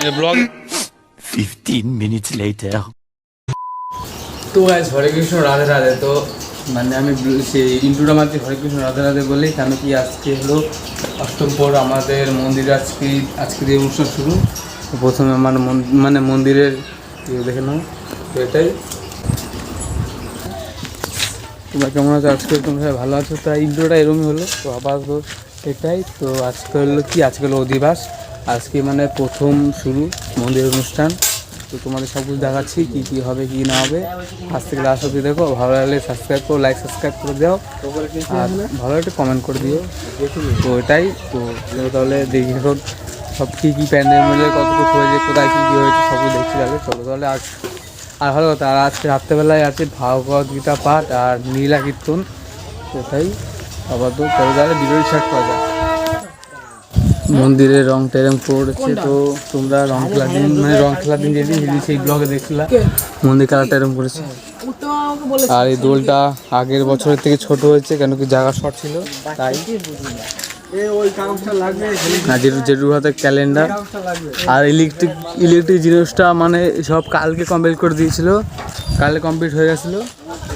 Blog 15 minutes later. তো guys Hare Krishna Radhe Radhe. তো মানে আমি বল- সেই ইন্টুটা মারছি হরে কৃষ্ণ রাধে রাধে বলেই কেন কি আজকে হলো অষ্টম পর আমাদের মন্দিরে আজকে আজকে দিয়ে অনুষ্ঠান শুরু। তো প্রথমে আমার মন- মানে মন্দিরের ইয়ে দেখে নাও তো এটাই। তোমরা কেমন আছো? আজকে তোমরা সবাই ভালো আছো? তাই ইন্ট্রোটা এরকমই হলো তো আবার তো এটাই। তো আজকে হলো কি? আজকে হলো অধিবাস। আজকে মানে প্রথম শুরু মন্দির অনুষ্ঠান। তো তোমাদের সব কিছু দেখাচ্ছি, কী কী হবে, কী না হবে। আজ থেকে লাস্ট অব্দি দেখো, ভালো লাগলে সাবস্ক্রাইব করো লাইক সাবস্ক্রাইব করে দাও। আর ভালো একটা কমেন্ট করে দিও। তো এটাই, তো তাহলে দেখি এখন সব কী কী প্যান্ডেল মিলে কতটুকু হয়েছে, কোথায় কী কী হয়েছে সব কিছু দেখছি তাহলে। চলো তাহলে আজ, আর ভালো কথা, আর আজকে রাত্রেবেলায় আছে ভাগবত গীতা পাঠ আর নীলা কীর্তন। সেটাই আবার তো চলো তাহলে ভিডিও স্টার্ট করা যায় মন্দিরে রং টেরং পড়েছে তো তোমরা রং খেলার দিন মানে রং খেলার দিন যেদিন সেদিন সেই ব্লগে দেখছিলা। মন্দির কালার টেরং করেছে আর এই দোলটা আগের বছরের থেকে ছোট হয়েছে কেন কি জায়গা শর্ট ছিল তাই। আর ক্যালেন্ডার আর ইলেকট্রিক ইলেকট্রিক জিনিসটা মানে সব কালকে কমপ্লিট করে দিয়েছিল। কালকে কমপ্লিট হয়ে গেছিল।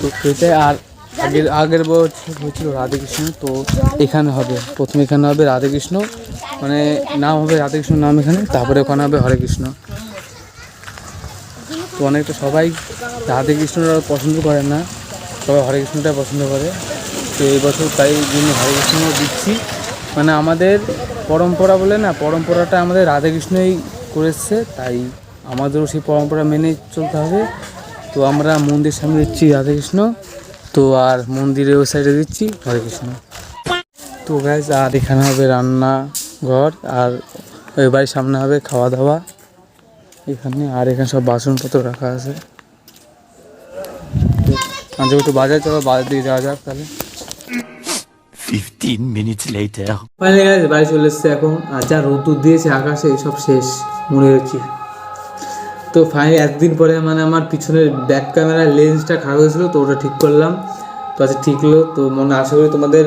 তো সেটাই আর আগের আগের বছর হয়েছিল রাধাকৃষ্ণ তো এখানে হবে। প্রথমে এখানে হবে রাধেকৃষ্ণ। মানে নাম হবে রাধাকৃষ্ণ নাম এখানে, তারপরে ওখানে হবে হরে কৃষ্ণ। তো অনেকটা সবাই রাধে পছন্দ করে না, সবাই হরে কৃষ্ণটা পছন্দ করে। তো এই বছর তাই জন্য হরে কৃষ্ণ দিচ্ছি। মানে আমাদের পরম্পরা বলে না, পরম্পরাটা আমাদের রাধে কৃষ্ণই করেছে, তাই আমাদেরও সেই পরম্পরা মেনে চলতে হবে। তো আমরা মন্দির সামনে দিচ্ছি রাধে কৃষ্ণ তো আর মন্দিরের ওই সাইডে দিচ্ছি হরে কৃষ্ণ। তো গ্যাস আর এখানে হবে রান্না। ঘর আর ওই বাড়ির সামনে হবে খাওয়া দাওয়া এখানে আর এখানে সব বাসনপত্র রাখা আছে। আচ্ছা একটু বাজার চলো বাজার দিকে যাওয়া যাক তাহলে। 15 minutes later. ফাইনালি গাইজ বাড়ি চলে এসছে এখন। আর যা রোদ্দুর দিয়েছে আকাশে সব শেষ মনে হচ্ছে। তো ফাইনালি একদিন পরে মানে আমার পিছনের ব্যাক ক্যামেরার লেন্সটা খারাপ হয়েছিল তো ওটা ঠিক করলাম। তো আচ্ছা ঠিক হলো। তো মনে আশা করি তোমাদের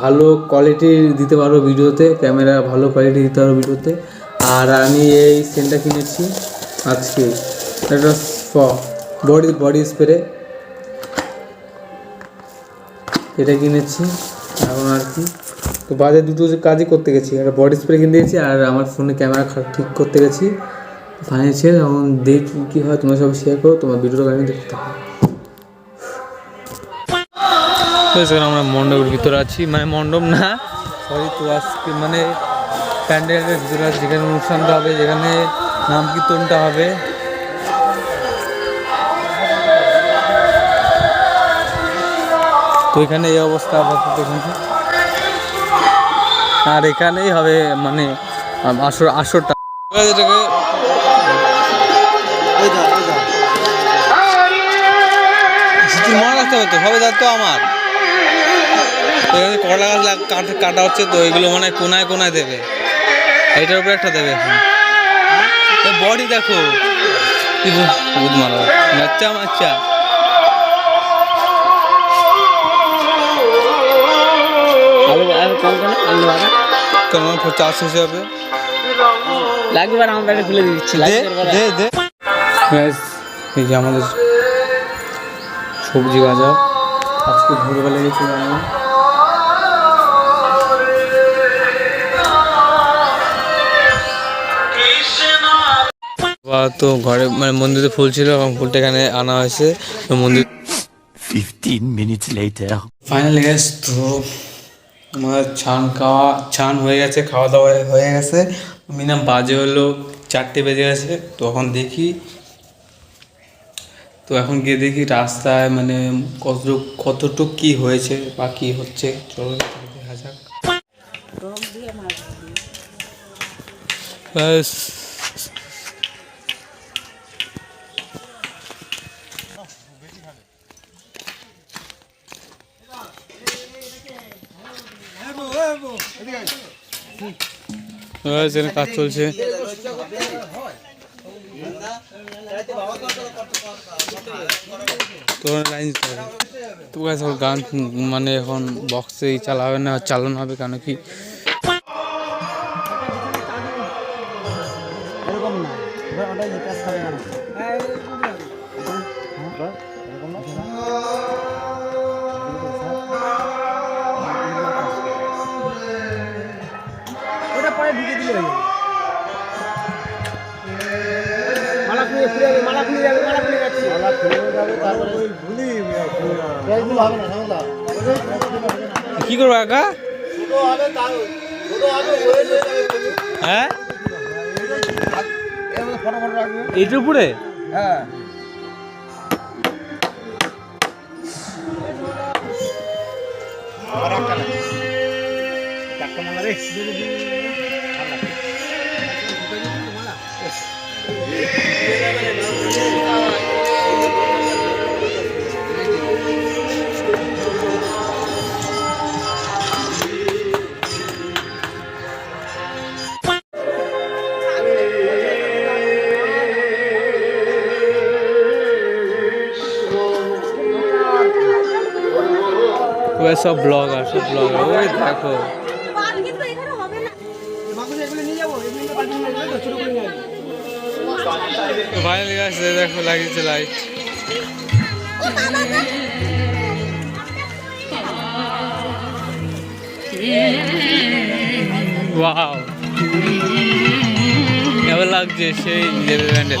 ভালো কোয়ালিটি দিতে পারো ভিডিওতে ক্যামেরা ভালো কোয়ালিটি দিতে পারো ভিডিওতে। আর আমি এই সেন্টটা কিনেছি আজকে, এটা বডি বডি স্প্রে এটা কিনেছি, এখন আর কি। তো বাজারে দুটো কাজই করতে গেছি, একটা বডি স্প্রে কিনে দিয়েছি, আর আমার ফোনে ক্যামেরা ঠিক করতে গেছি। ফাইনাল এখন দেখি কী হয়, তোমরা সব শেয়ার করো, তোমার ভিডিওটা আমি দেখতে থাকো সেখানে আমরা মণ্ডপের ভিতরে আছি। মানে মণ্ডপ না সরি তো আজকে মানে প্যান্ডেলের ভিতরে আছি যেখানে অনুষ্ঠানটা হবে যেখানে নাম কীর্তনটা হবে। তো এখানে এই অবস্থা আপাতত আর এখানেই হবে মানে আসর আসরটা। এটাকে মনে রাখতে হবে তো সবে দায়িত্ব আমার। তো এখানে কলা গাছ কাটা হচ্ছে তো এগুলো মানে কোনায় কোনায় দেবে। এটার উপরে একটা দেবে এখন। বডি দেখো। বুধ মারা। কেমন চাষ লাগবে আর আমরা খুলে দিচ্ছি। দে দে দে। এই যে আমাদের সবজি বাজার। আজকে ভোরবেলা গেছিলাম আমি তো ঘরে মানে মন্দিরে ফুল ছিল এবং ফুলটা এখানে আনা হয়েছে। তো মন্দির 15 minutes later. ফাইনালি গ্যাস তো আমার ছান খাওয়া ছান হয়ে গেছে খাওয়া দাওয়া হয়ে গেছে। মিনিমাম বাজে হলো চারটে বেজে গেছে তো এখন দেখি। তো এখন গিয়ে দেখি রাস্তায় মানে কতটুক কতটুক কী হয়েছে বা কী হচ্ছে। চলো দেখা যাক। ব্যাস কাজ চলছে। তো গান মানে এখন বক্সে চালাবে না চালানো হবে কেন কি? এরকম না। কি করব হয়ে? এইটার উপরে? হ্যাঁ। ওই সব ব্লগার সব ব্লগার ওই দেখো। ফাইনালি গাছ দেখো লাগিয়েছে লাইট। ওয়াও লাগছে সেই লেভেল ব্যান্ডের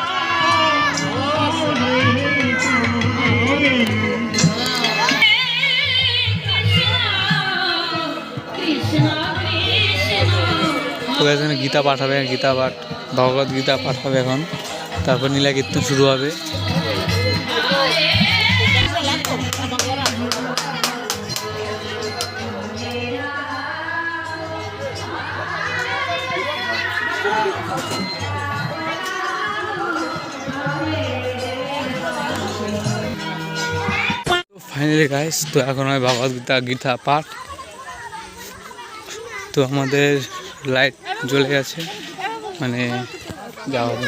গীতা পাঠ হবে, গীতা পাঠ, ভগবত গীতা পাঠ হবে এখন। তারপর নীলা কীর্তন শুরু হবে। ফাইনালি গাইস তো এখন হয় ভগবত গীতা গীতা পাঠ। তো আমাদের লাইট জ্বলে গেছে। মানে যাওয়া হবে।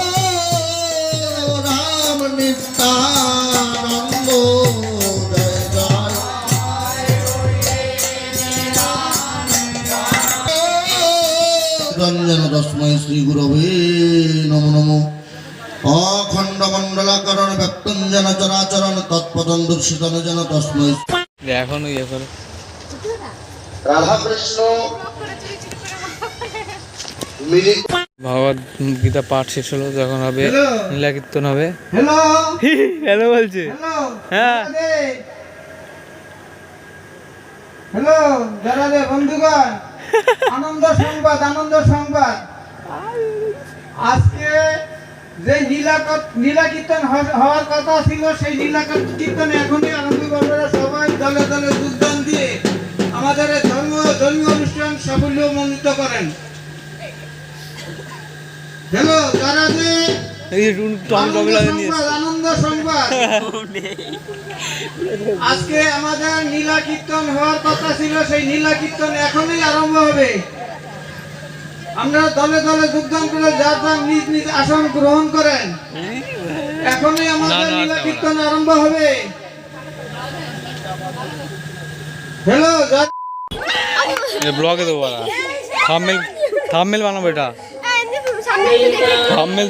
রশ্ময় শ্রী গুরবে নম নম। অখণ্ড মণ্ডলাকরণ ব্যক্তঞ্জন চরাচরণ তৎপদন দর্শিতন যেন তস্মৈ। এখন ইয়ে করে। রাধাকৃষ্ণ ভগবত গীতা পাঠ শেষ হলো যখন হবে নীলা কীর্তন হবে। হ্যালো। হ্যালো বলছে। হ্যাঁ। হ্যালো। যারা রে বন্ধুগণ আনন্দ সংবাদ আনন্দ সংবাদ। আজকে যে লীলা কীর্তন হওয়ার কথা ছিল সেই লীলা কীর্তন এখনই আনন্দ বাবারা সবাই দলে দলে যোগদান দিয়ে আমাদের ধর্মীয় ধর্মীয় অনুষ্ঠান সাফল্য মণ্ডিত করেন। হ্যালো যারা যে আনন্দ সংবাদ আজকে আমাদের নীলা কীর্তন হওয়ার কথা ছিল সেই নীলা কীর্তন এখনই আরম্ভ হবে। আমরা দলে দলে যোগদান করে যার যার নিজ নিজ আসন গ্রহণ করেন। এখনই না, আমাদের নীলা একটা কীর্তন আরম্ভ হবে। হ্যালো ব্লগে দেবো ওরা থামমেল থামমেল বানাবো এটা। হ্যাঁ, এমনি সামনে একটু দেখে। নিই। থামমেল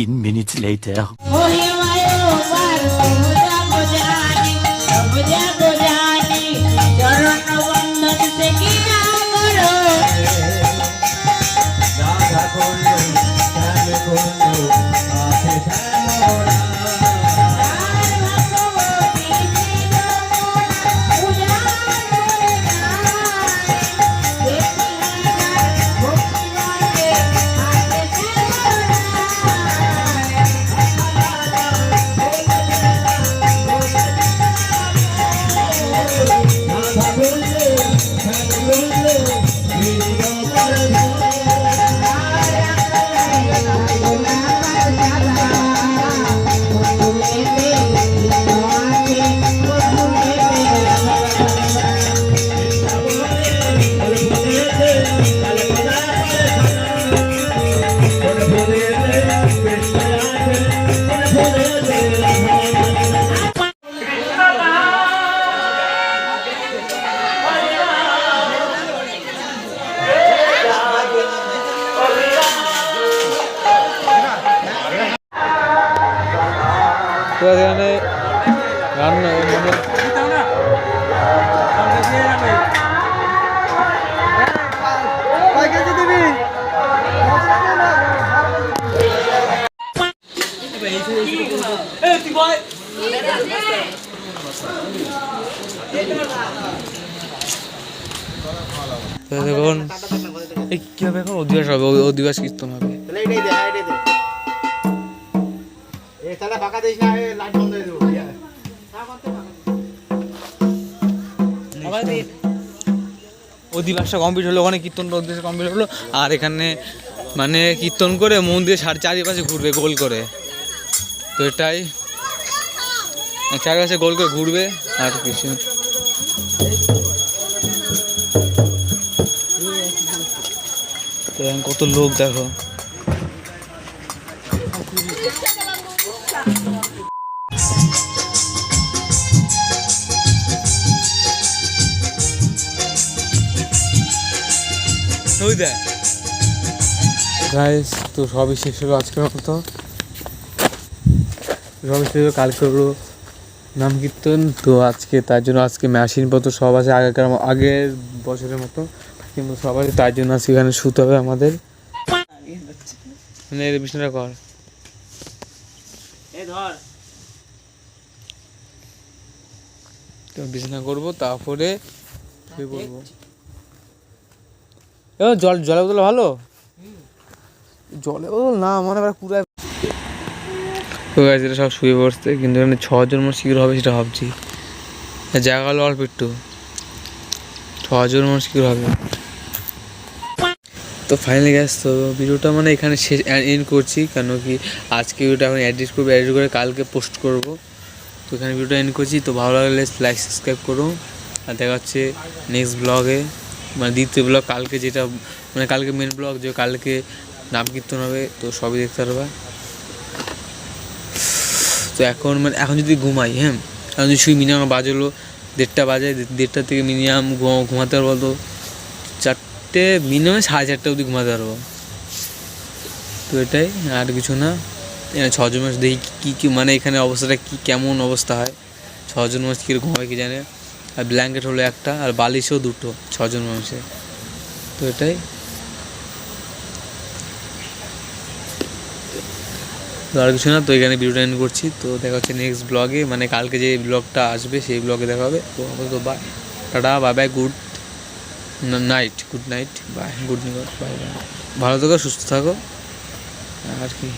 15 minutes later. Oh, এখন কি হবে এখন অধিবাস হবে? অধিবাস কীর্তন হবে। অধিবাসটা কমপ্লিট হলো, ওখানে কীর্তনটা অধিবাস কমপ্লিট হলো, আর এখানে মানে কীর্তন করে মন্দির চারিপাশে ঘুরবে, গোল করে। তো এটাই। চারিপাশে গোল করে ঘুরবে, আর কিছু কত লোক দেখো। গাইস তো সবই শেষ হলো আজকের মতো। সবই শেষ হলো কালকে হলো নাম কীর্তন, তো আজকে তার জন্য আজকে মেশিনপত্র সব আছে আগেকার আগের বছরের মতো। কিন্তু সব আছে তার জন্য সেখানে শুতে হবে আমাদের। মানে বিছানাটা কর। তো বিছানা করব তারপরে শুয়ে পড়ব। এ জল জলের বোতল ভালো? জলের বোতল না মানে আবার পুরো তো গাছ এটা সব শুয়ে পড়ছে কিন্তু এখানে ছজন মানুষ শীঘ্র হবে সেটা ভাবছি। জায়গা হলো অল্প একটু। ছজন মানুষ শীঘ্র হবে। তো ফাইনালি গ্যাস তো ভিডিওটা মানে এখানে শেষ এন্ড করছি। কেন কি আজকে ভিডিওটা এখন এডিট করব এডিট করে কালকে পোস্ট করব। তো এখানে ভিডিওটা এন্ড করছি। তো ভালো লাগলে লাইক সাবস্ক্রাইব করো। আর দেখা হচ্ছে নেক্সট ব্লগে মানে দ্বিতীয় ব্লগ কালকে যেটা মানে কালকে মেন ব্লগ যে কালকে নাম কীর্তন হবে, তো সবই দেখতে পারবা। তো এখন মানে এখন যদি ঘুমাই হ্যাঁ? এখন যদি শুই মিনিমাম বাজলো, দেড়টা বাজে দেড়টা থেকে মিনিমাম ঘুমাতে পারব তো। চারটে মিনিমাম সাড়ে চারটে অবধি ঘুমাতে পারব। তো এটাই, আর কিছু না। ছজন মাস দেখি কী কী মানে এখানে অবস্থাটা কী, কেমন অবস্থা হয়। ছজন মাস কীরকম হয় কি জানে। আর ব্ল্যাঙ্কেট হলো একটা, আর বালিশও দুটো, ছজন মানুষের। তো এটাই। তো আর কিছু না, তো এখানে ভিডিওটা এন্ড করছি। তো দেখা হচ্ছে নেক্সট ব্লগে মানে কালকে যে ব্লগটা আসবে, সেই ব্লগে দেখা হবে। তো আপাতত bye tata bye bye good night good night bye good night bye bye ভালো থাকো সুস্থ থাকো। আর কি?